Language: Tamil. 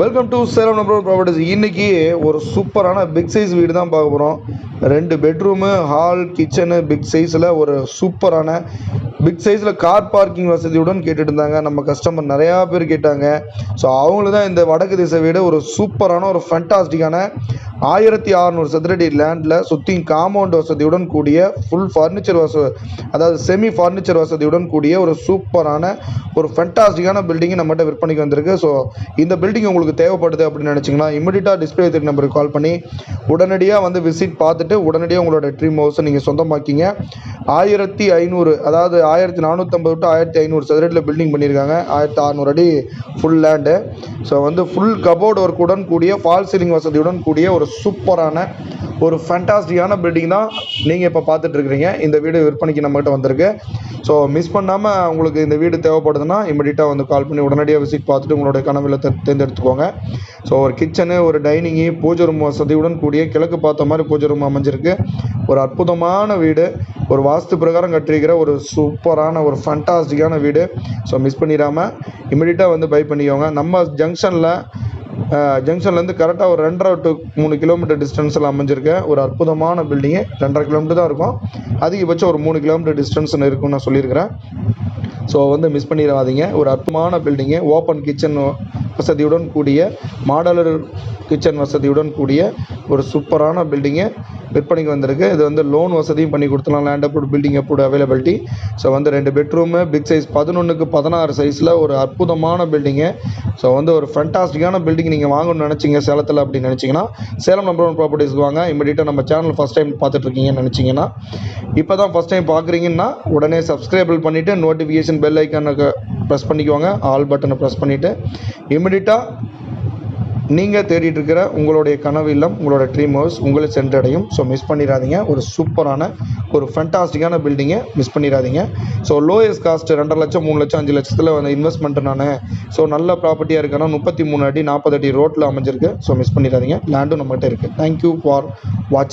Welcome to Salem number properties இன்றைக்கி ஒரு சூப்பரான பிக் சைஸ் வீடு தான் பார்க்க போகிறோம் ரெண்டு பெட்ரூமு ஹால் கிச்சனு பிக் சைஸில் ஒரு சூப்பரான பிக் சைஸில் கார் பார்க்கிங் வசதியுடன் கேட்டுட்டு இருந்தாங்க நம்ம கஸ்டமர் நிறையா பேர் கேட்டாங்க. ஸோ அவங்களுக்கு தான் இந்த வடக்கு திசை வீடு ஒரு சூப்பரான ஒரு ஃபண்டாஸ்டிக்கான ஆயிரத்தி அறநூறு சதுரடி லேண்டில் சுற்றி காம்பவுண்ட் வசதியுடன் கூடிய ஃபுல் ஃபர்னிச்சர் வச அதாவது செமி ஃபர்னிச்சர் வசதியுடன் கூடிய ஒரு சூப்பரான ஒரு ஃபென்டாஸ்டிக்கான பில்டிங் நம்மகிட்ட விற்பனைக்கு வந்திருக்கு. ஸோ இந்த பில்டிங் உங்களுக்கு தேவைப்படுது அப்படின்னு நினச்சிங்கன்னா இமிடியட்டாக டிஸ்பிளே த்ரீ நம்பருக்கு கால் பண்ணி உடனடியாக வந்து விசிட் பார்த்துட்டு உடனடியாக உங்களோட ட்ரீம் ஹவுஸை நீங்கள் சொந்தமாக்கிங்க. ஆயிரத்தி ஐநூறு அதாவது ஆயிரத்தி நானூற்றம்பது டு ஆயிரத்தி ஐநூறு சதுரடியில் பில்டிங் பண்ணியிருக்காங்க. ஆயிரத்தி அறநூறு அடி ஃபுல் லேண்டு ஸோ வந்து ஃபுல் கபோர்டு ஒர்க்குடன் கூடிய ஃபால் சீலிங் வசதியுடன் கூடிய ஒரு சூப்பரான ஒரு ஃபேண்டாஸ்டிக்கான பில்டிங் தான் நீங்கள் இப்போ பார்த்துட்ருக்குறீங்க இந்த வீடு விற்பனைக்கு நம்மகிட்ட வந்திருக்கு. ஸோ மிஸ் பண்ணாமல் உங்களுக்கு இந்த வீடு தேவைப்படுதுன்னா இமீடியட்டாக வந்து கால் பண்ணி உடனடியாக விசிட் பார்த்துட்டு உங்களுடைய கனவில் தே தேர்ந்தெடுத்துக்கோங்க. ஸோ ஒரு கிச்சனு ஒரு டைனிங்கு பூஜை ரூம் வசதியுடன் கூடிய கிழக்கு பார்த்த மாதிரி பூஜை ரூம் அமைஞ்சிருக்கு. ஒரு அற்புதமான வீடு. ஒரு வாஸ்து பிரகாரம் கட்டிருக்கிற ஒரு சூப்பரான ஒரு ஃபண்டாஸ்டிக்கான வீடு. ஸோ மிஸ் பண்ணிடாமல் இமீடியட்டாக வந்து பை பண்ணிக்கோங்க. நம்ம ஜங்ஷனில் ஜங்ஷன்லேருந்து கரெக்டாக ஒரு ரெண்டரை டு மூணு கிலோமீட்டர் டிஸ்டன்ஸில் அமைஞ்சிருக்க ஒரு அற்புதமான பில்டிங்கு ரெண்டரை கிலோமீட்டர் தான் இருக்கும். அதிகபட்சம் ஒரு மூணு கிலோமீட்டர் டிஸ்டன்ஸ் இருக்கும்னு நான் சொல்லியிருக்கிறேன். ஸோ வந்து மிஸ் பண்ணிடாதீங்க. ஒரு அற்புதமான பில்டிங்கு ஓப்பன் கிச்சன் வசதியுடன் கூடிய மாடலர் கிச்சன் வசதியுடன் கூடிய ஒரு சூப்பரான பில்டிங்கு விற்பனைக்கு வந்திருக்கு. இது வந்து லோன் வசதியும் பண்ணி கொடுத்துலாம் land approve building approve availability so வந்து ரெண்டு பெட்ரூமு பிக் சைஸ் பதினொன்றுக்கு பதினாறு சைஸில் ஒரு அற்புதமான பில்டிங்கு ஸோ வந்து ஒரு ஃபண்டாஸ்டிக்கான பில்டிங் நீங்கள் வாங்கணும்னு நினச்சிங்க சேலத்தில் அப்படின்னு நினச்சிங்கன்னா சேலம் நம்பர் ஒன் ப்ராப்பர்ட்டிஸ்க்கு வாங்க. இமீடியட்டாக நம்ம சேனல் ஃபஸ்ட் டைம் பார்த்துட்ருக்கீங்கன்னு நினச்சிங்கன்னா இப்போ தான் ஃபஸ்ட் டைம் பார்க்குறீங்கன்னா உடனே சப்ஸ்கிரைபிள் பண்ணிவிட்டு நோட்டிஃபிகேஷன் பெல் ஐக்கானுக்கு ப்ரெஸ் பண்ணிக்கோங்க ஆல் பட்டனை ப்ரெஸ் பண்ணிவிட்டு இமிடியட்டாக நீங்கள் தேடிட்டு இருக்கிற உங்களுடைய கனவு இல்லம் உங்களோட ட்ரீம் ஹவுஸ் உங்களை சென்றடையும். ஸோ மிஸ் பண்ணிடாதீங்க ஒரு சூப்பரான ஒரு ஃபென்டாஸ்டிக்கான பில்டிங்கை மிஸ் பண்ணிடாதீங்க ஸோ லோயஸ்ட் காஸ்ட் ரெண்டரை லட்சம் மூணு லட்சம் அஞ்சு லட்சத்தில் வந்து இன்வெஸ்ட்மெண்ட் நான். ஸோ நல்ல ப்ராப்பர்ட்டியாக இருக்குன்னா முப்பத்தி மூணு அடி நாற்பது அடி ரோட்டில் அமைஞ்சிருக்கு. ஸோ மிஸ் பண்ணிடாதீங்க லேண்டும் நம்மகிட்ட இருக்குது தேங்க்யூ ஃபார் வாட்சிங்